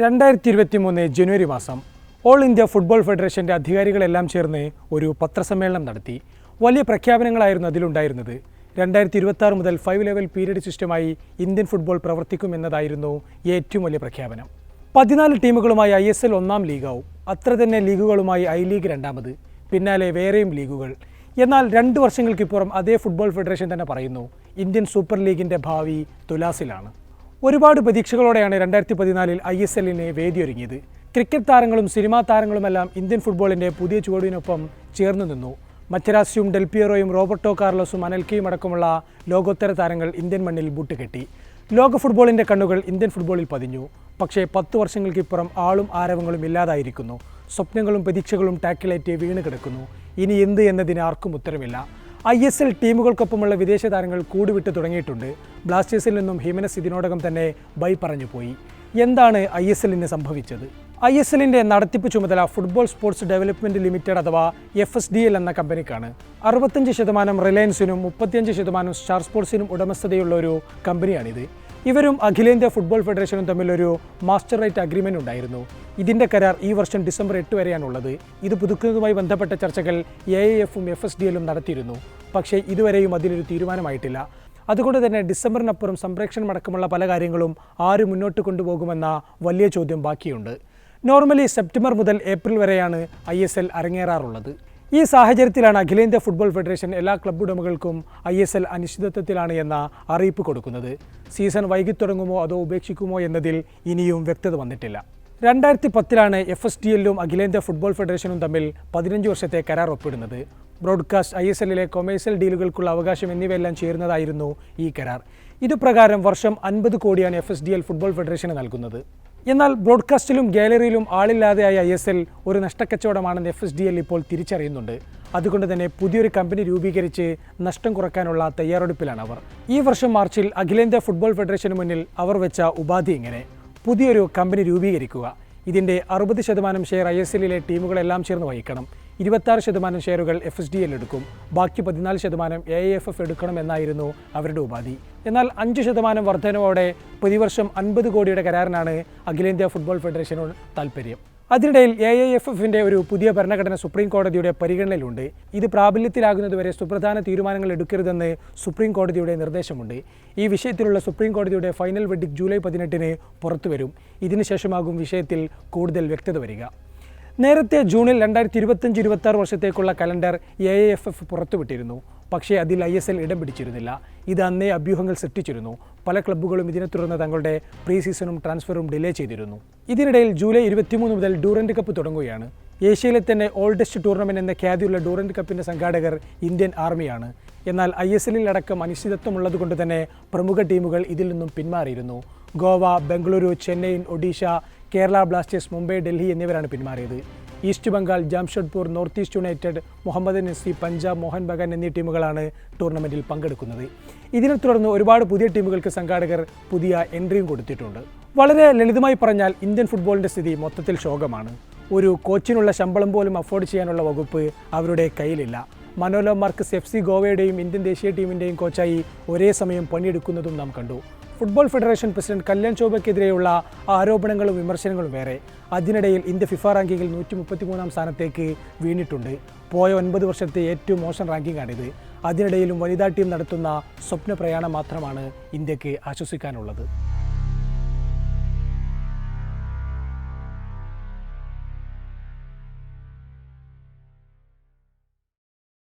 രണ്ടായിരത്തി ഇരുപത്തി മൂന്ന് ജനുവരി മാസം ഓൾ ഇന്ത്യ ഫുട്ബോൾ ഫെഡറേഷന്റെ അധികാരികളെല്ലാം ചേർന്ന് ഒരു പത്രസമ്മേളനം നടത്തി. വലിയ പ്രഖ്യാപനങ്ങളായിരുന്നു അതിലുണ്ടായിരുന്നത്. രണ്ടായിരത്തി ഇരുപത്തി മുതൽ ഫൈവ് ലെവൽ പീരീഡ് സിസ്റ്റമായി ഇന്ത്യൻ ഫുട്ബോൾ പ്രവർത്തിക്കും എന്നതായിരുന്നു ഏറ്റവും വലിയ പ്രഖ്യാപനം. പതിനാല് ടീമുകളുമായി ഐ എസ് എൽ ഒന്നാം ലീഗാവും. അത്ര തന്നെ ലീഗുകളുമായി ഐ ലീഗ് രണ്ടാമത്. പിന്നാലെ വേറെയും ലീഗുകൾ. എന്നാൽ രണ്ട് വർഷങ്ങൾക്കിപ്പുറം അതേ ഫുട്ബോൾ ഫെഡറേഷൻ തന്നെ പറയുന്നു ഇന്ത്യൻ സൂപ്പർ ലീഗിന്റെ ഭാവി തുലാസിലാണ്. ഒരുപാട് പ്രതീക്ഷകളോടെയാണ് രണ്ടായിരത്തി പതിനാലിൽ ഐ എസ് എല്ലിനെ വേദിയൊരുങ്ങിയത്. ക്രിക്കറ്റ് താരങ്ങളും സിനിമാ താരങ്ങളുമെല്ലാം ഇന്ത്യൻ ഫുട്ബോളിന്റെ പുതിയ ചുവടിനൊപ്പം ചേർന്നു നിന്നു. മറ്റരാസ്യും ഡെൽപിയറോയും റോബർട്ടോ കാർലോസും അനൽക്കയും അടക്കമുള്ള ലോകോത്തര താരങ്ങൾ ഇന്ത്യൻ മണ്ണിൽ ബൂട്ടുകെട്ടി ലോക ഫുട്ബോളിന്റെ കണ്ണുകൾ ഇന്ത്യൻ ഫുട്ബോളിൽ പതിഞ്ഞു. പക്ഷേ പത്ത് വർഷങ്ങൾക്കിപ്പുറം ആളും ആരവങ്ങളും ഇല്ലാതായിരിക്കുന്നു. സ്വപ്നങ്ങളും പ്രതീക്ഷകളും ടാക്കിലേറ്റ് വീണ് കിടക്കുന്നു. ഇനി എന്ത് എന്നതിന് ആർക്കും ഉത്തരമില്ല. ഐ എസ് എൽ ടീമുകൾക്കൊപ്പമുള്ള വിദേശ താരങ്ങൾ കൂടുവിട്ട് തുടങ്ങിയിട്ടുണ്ട്. ബ്ലാസ്റ്റേഴ്സിൽ നിന്നും ഹിമനസ് ഇതിനോടകം തന്നെ ബൈ പറഞ്ഞു പോയി. എന്താണ് ഐ എസ് എല്ലിന് സംഭവിച്ചത്? ഐ എസ് എല്ലിന്റെ നടത്തിപ്പ് ചുമതല ഫുട്ബോൾ സ്പോർട്സ് ഡെവലപ്മെന്റ് ലിമിറ്റഡ് അഥവാ എഫ് എസ് ഡി എൽ എന്ന കമ്പനിക്കാണ്. അറുപത്തഞ്ച് ശതമാനം റിലയൻസിനും മുപ്പത്തിയഞ്ച് ശതമാനം സ്റ്റാർ സ്പോർട്സിനും ഉടമസ്ഥതയുള്ള ഒരു കമ്പനിയാണിത്. ഇവരും അഖിലേന്ത്യാ ഫുട്ബോൾ ഫെഡറേഷനും തമ്മിലൊരു മാസ്റ്റർ റൈറ്റ് അഗ്രിമെന്റ് ഉണ്ടായിരുന്നു. ഇതിന്റെ കരാർ ഈ വർഷം ഡിസംബർ എട്ട് വരെയാണുള്ളത്. ഇത് പുതുക്കുന്നതുമായി ബന്ധപ്പെട്ട ചർച്ചകൾ എ ഐ എഫും എഫ് എസ് ഡി എല്ലും നടത്തിയിരുന്നു. പക്ഷേ ഇതുവരെയും അതിലൊരു തീരുമാനമായിട്ടില്ല. അതുകൊണ്ട് തന്നെ ഡിസംബറിനപ്പുറം സംപ്രേക്ഷണം അടക്കമുള്ള പല കാര്യങ്ങളും ആര് മുന്നോട്ട് കൊണ്ടുപോകുമെന്ന വലിയ ചോദ്യം ബാക്കിയുണ്ട്. നോർമലി സെപ്റ്റംബർ മുതൽ ഏപ്രിൽ വരെയാണ് ഐ എസ് എൽ അരങ്ങേറാറുള്ളത്. ഈ സാഹചര്യത്തിലാണ് അഖിലേന്ത്യാ ഫുട്ബോൾ ഫെഡറേഷൻ എല്ലാ ക്ലബ് ഉടമകൾക്കും ഐ എസ് എൽ അനിശ്ചിതത്വത്തിലാണ് എന്ന അറിയിപ്പ് കൊടുക്കുന്നത്. സീസൺ വൈകി തുടങ്ങുമോ അതോ ഉപേക്ഷിക്കുമോ എന്നതിൽ ഇനിയും വ്യക്തത വന്നിട്ടില്ല. രണ്ടായിരത്തി പത്തിലാണ് എഫ് എസ് ഡി എല്ലും അഖിലേന്ത്യാ ഫുട്ബോൾ ഫെഡറേഷനും തമ്മിൽ പതിനഞ്ച് വർഷത്തെ കരാർ ഒപ്പിടുന്നത്. ബ്രോഡ്കാസ്റ്റ് ഐ എസ് എല്ലിലെ കൊമേഴ്സ്യൽ ഡീലുകൾക്കുള്ള അവകാശം എന്നിവയെല്ലാം ചേരുന്നതായിരുന്നു ഈ കരാർ. ഇതുപ്രകാരം വർഷം അൻപത് കോടിയാണ് F S D L football ഫെഡറേഷന് നൽകുന്നത്. എന്നാൽ ബ്രോഡ്കാസ്റ്റിലും ഗാലറിയിലും ആളില്ലാതെയായ ഐ എസ് എൽ ഒരു നഷ്ടക്കച്ചവടമാണെന്ന് എഫ് എസ് ഡി എൽ ഇപ്പോൾ തിരിച്ചറിയുന്നുണ്ട്. അതുകൊണ്ട് തന്നെ പുതിയൊരു കമ്പനി രൂപീകരിച്ച് നഷ്ടം കുറയ്ക്കാനുള്ള തയ്യാറെടുപ്പിലാണ് അവർ. ഈ വർഷം മാർച്ചിൽ അഖിലേന്ത്യാ ഫുട്ബോൾ ഫെഡറേഷന് മുന്നിൽ അവർ വെച്ച ഉപാധി ഇങ്ങനെ. പുതിയൊരു കമ്പനി രൂപീകരിക്കുക. ഇതിന്റെ അറുപത് ശതമാനം ഷെയർ ഐ എസ് എല്ലിലെ ടീമുകളെല്ലാം ചേർന്ന് വഹിക്കണം. ഇരുപത്താറ് ശതമാനം ഷെയറുകൾ എഫ് എസ് ഡി എൽ എടുക്കും. ബാക്കി പതിനാല് ശതമാനം എ എഫ് എഫ് എടുക്കണമെന്നായിരുന്നു അവരുടെ ഉപാധി. എന്നാൽ അഞ്ച് ശതമാനം വർധനവോടെ പ്രതിവർഷം അൻപത് കോടിയുടെ കരാറിനാണ് അഖിലേന്ത്യാ ഫുട്ബോൾ ഫെഡറേഷനോട് താൽപ്പര്യം അതിനിടയിൽ എ ഐ എഫ് എഫിന്റെ ഒരു പുതിയ ഭരണഘടന സുപ്രീം കോടതിയുടെ പരിഗണനയിലുണ്ട്. ഇത് പ്രാബല്യത്തിലാകുന്നതുവരെ സുപ്രധാന തീരുമാനങ്ങൾ എടുക്കരുതെന്ന് സുപ്രീം കോടതിയുടെ നിർദ്ദേശമുണ്ട്. ഈ വിഷയത്തിലുള്ള സുപ്രീം കോടതിയുടെ ഫൈനൽ വെഡിക് ജൂലൈ പതിനെട്ടിന് പുറത്തുവരും. ഇതിനുശേഷമാകും വിഷയത്തിൽ കൂടുതൽ വ്യക്തത വരിക. നേരത്തെ ജൂണിൽ രണ്ടായിരത്തി ഇരുപത്തഞ്ച് ഇരുപത്തി ആറ് വർഷത്തേക്കുള്ള calendar A A F F പുറത്തുവിട്ടിരുന്നു. പക്ഷേ അതിൽ ഐ എസ് എൽ ഇടം പിടിച്ചിരുന്നില്ല. ഇത് അന്നേ അഭ്യൂഹങ്ങൾ സൃഷ്ടിച്ചിരുന്നു. പല ക്ലബ്ബുകളും ഇതിനെ തുടർന്ന് തങ്ങളുടെ പ്രീ സീസണും ട്രാൻസ്ഫറും ഡിലേ ചെയ്തിരുന്നു. ഇതിനിടയിൽ ജൂലൈ ഇരുപത്തിമൂന്ന് മുതൽ ഡൂറൻഡ് കപ്പ് തുടങ്ങുകയാണ്. ഏഷ്യയിലെ തന്നെ ഓൾഡസ്റ്റ് ടൂർണമെന്റ് എന്ന ഖ്യാതിയുള്ള ഡൂറൻഡ് കപ്പിന്റെ സംഘാടകർ ഇന്ത്യൻ ആർമിയാണ്. എന്നാൽ ഐ എസ് എല്ലിൽ അടക്കം അനിശ്ചിതത്വമുള്ളതുകൊണ്ട് തന്നെ പ്രമുഖ ടീമുകൾ ഇതിൽ നിന്നും പിന്മാറിയിരുന്നു. ഗോവ ബംഗളൂരു ചെന്നൈ ഒഡീഷ കേരള ബ്ലാസ്റ്റേഴ്സ് മുംബൈ ഡൽഹി എന്നിവരാണ് പിന്മാറിയത്. East Bengal Jamshedpur North East United Mohammed നസി Punjab Mohun Bagan എന്നീ ടീമുകളാണ് ടൂർണമെന്റിൽ പങ്കെടുക്കുന്നത്. ഇതിനെ തുടർന്ന് ഒരുപാട് പുതിയ ടീമുകൾക്ക് സംഘാടകർ പുതിയ എൻട്രിയും കൊടുത്തിട്ടുണ്ട്. വളരെ ലളിതമായി പറഞ്ഞാൽ ഇന്ത്യൻ ഫുട്ബോളിന്റെ സ്ഥിതി മൊത്തത്തിൽ ശോകമാണ്. ഒരു കോച്ചിനുള്ള ശമ്പളം പോലും അഫോർഡ് ചെയ്യാനുള്ള വകുപ്പ് അവരുടെ കയ്യിലില്ല. മനോലോ മാർക്കസ് എഫ് സി ഗോവയുടെയും ഇന്ത്യൻ ദേശീയ ടീമിന്റെയും കോച്ചായി ഒരേ സമയം പണിയെടുക്കുന്നതും നാം കണ്ടു. ഫുട്ബോൾ ഫെഡറേഷൻ പ്രസിഡന്റ് കല്യാൺ ചോബയ്ക്കെതിരെയുള്ള ആരോപണങ്ങളും വിമർശനങ്ങളും വേറെ. അതിനിടയിൽ ഇന്ത്യ ഫിഫ റാങ്കിങ്ങിൽ നൂറ്റി മുപ്പത്തിമൂന്നാം സ്ഥാനത്തേക്ക് വീണിട്ടുണ്ട്. പോയ ഒൻപത് വർഷത്തെ ഏറ്റവും മോശം റാങ്കിങ്ങാണിത്. അതിനിടയിലും വനിതാ ടീം നടത്തുന്ന സ്വപ്ന പ്രയാണം മാത്രമാണ് ഇന്ത്യയ്ക്ക് ആശ്വസിക്കാനുള്ളത്.